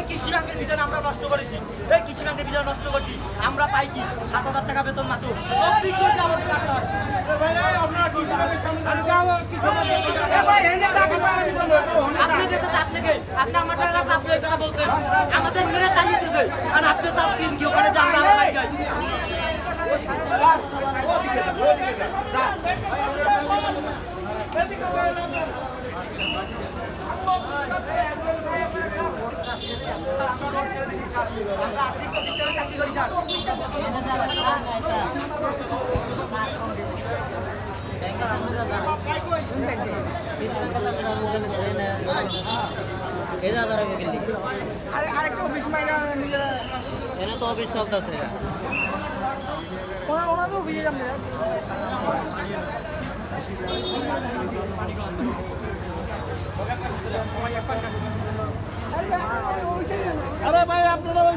এই কৃষি ব্যাংকের পিছনে আমরা নষ্ট করেছি। এই কৃষি ব্যাংকের নষ্ট করছি। আমরা পাই কি? সাত হাজার টাকা বেতন মাত্র। আপনি দেখেছে আপনাকে আপনি আমার টাকা আপনি কথা বলতেন আমাদের এনে তো অফিস চলতেছে আরে ভাই আপনারা ওই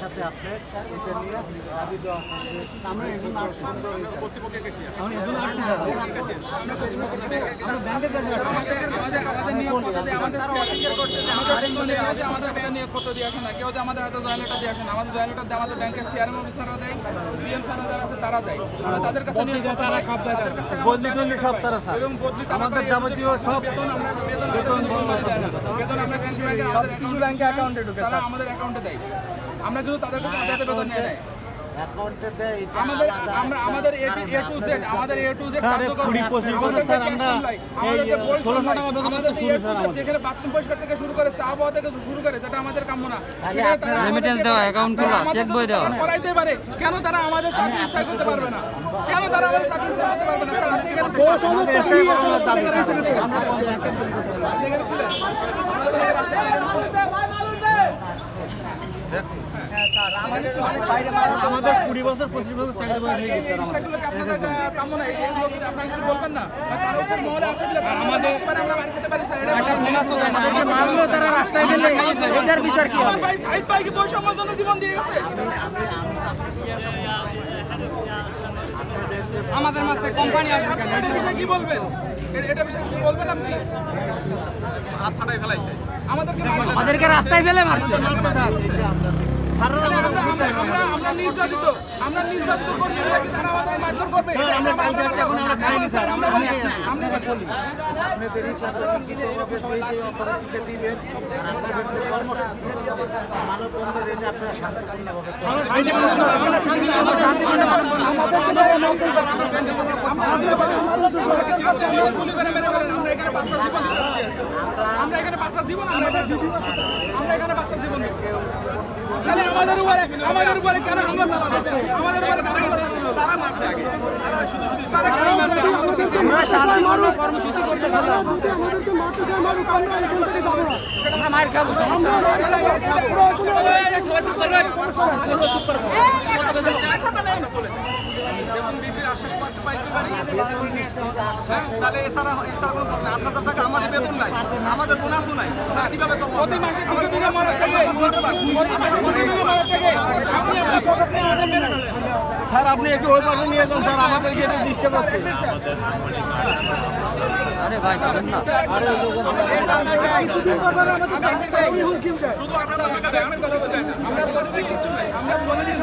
সাথে আপনি এটা নিয়ে দাবি দেওয়া আমরা এগুলো আসছি আমি এগুলো আসছি আমরা ব্যাংকের কাছে আমাদের ব্যাংকে নিয়োগপত্র দিয়ে আসে না। কেউ যে আমাদের হাতে জয়েন লেটার দিয়ে আসে না। আমাদের জয়েন লেটার আমাদের ব্যাংকের চেয়ারম্যান অফিসাররা দেয় স্যাররা যারা আছে তারা দেয়। তাদের কাছে নিয়োগপত্র পাই, তাদের বদলি টদলি সব তারা স্যার। এবং বদলি আমাদের যাবতীয় সব বেতন আমরা বেতন আমরা কৃষি ব্যাংকে আমাদের অ্যাকাউন্টে ঢুকে আমাদের অ্যাকাউন্টে দেয়। আমরা যদি তাদের কাছে আদায়তে বেতন নিয়ে নেয় আমাদের আমরা আমাদের এ টু জেড আমাদের এ টু জেড স্যার, এই কুড়ি, পঁচিশ বছর স্যার আমরা এই 1600 টাকা বেতন তো শুরু স্যার আমাদের। যেখানে বাথরুম পরিষ্কার থেকে শুরু করে চা পাওয়া থেকে শুরু করে যেটা আমাদের কাম্য না। তাহলে সেটা আপনারা তারা আমাদেরকে remittance দেওয়া, করে। খোলা, আমাদের বই দেওয়া। করাইতে পারে। কেন তারা আমাদের চাকরি স্থায়ী করতে পারবে না? কেন তারা আমাদের চাকরি স্থায়ী করতে পারবে না স্যার, আপনি এখানে ছিলেন। আমাদের স্থায়ী করানোর দাবি স্যার আমরা কোন ব্যাংকের জন্য করতে পারি? আপনি এখানে ছিলেন। আমাদের কুড়ি বছর পঁচিশ বছর চাকরি বয়স হয়ে গেছে আমাদের। বিষয়গুলোকে আপনারা কাম্য না, এই- এইগুলো কি আপনারা কিছু বলবেন না? বা তার উপর মহলে আসে দিলে তারা আমাদের এবারে আমরা বাড়ি খেতে পারি, স্যার, এটা মানলো তারা রাস্তায় গেলে এটার বিচার কি হবে? ভাই সাইদ বৈষম্যের জন্য জীবন দিয়ে গেছে। আমাদের মাসে কোম্পানি আসবে কেন? এটার বিষয়ে কি বলবেন? এটা বিষয়ে কিছু বলবেন আপনি? হাত ফাটাই ফেলাইছে আমাদেরকে আমাদেরকে রাস্তায় ফেলে মারছে। আমরা আমরা আমরা আমরা নির্যাতিত আমরা নির্যাতিত করতে তারা আমাদের মারধর করবে আমরা কালকে এখন আমরা খাইনি, স্যার। আমরা আমরা বলি খাইনি। আমরা বলি আপনাদেরই যে যে অপরাধীকে দিবেন আপনাদের কর্মসূচি মানববন্ধন এটা আপনারা শান্তিপূর্ণভাবে আমরা এখানে পাঁচটা জীবন। আমরা এখানে পাঁচটা জীবন আমরা এখানে দিব। আমরা এখানে পাঁচটা জীবন দিব। তাহলে আমাদের উপরে আমাদের উপরে কেন হামলা চালানো আমাদের উপরে তারা মারছে আগে তারা কেন মারছে আমরা শান্তিপূর্ণ কর্মসূচি করতে চাইলাম আমরা মার খাব বেতন বৃদ্ধির আশ্বাস পাইতে পাইতে পারি হ্যাঁ তাহলে এছাড়া এছাড়া কোনো পথ নাই। আট হাজার টাকা আমাদের বেতন নাই আমাদের বোনাসও নাই কীভাবে চলবো প্রতি মাসে থেকে থেকে স্যার আপনি একটু ওই পাশে নিয়ে যান স্যার আমাদের যেটা ডিস্টার্ব হচ্ছে আরে ভাই পারেন না কিছুদিন পর আমাদের হুমকি শুধু টাকা কিছু আমরা বলতে কিছু নাই আমরা বলে দিই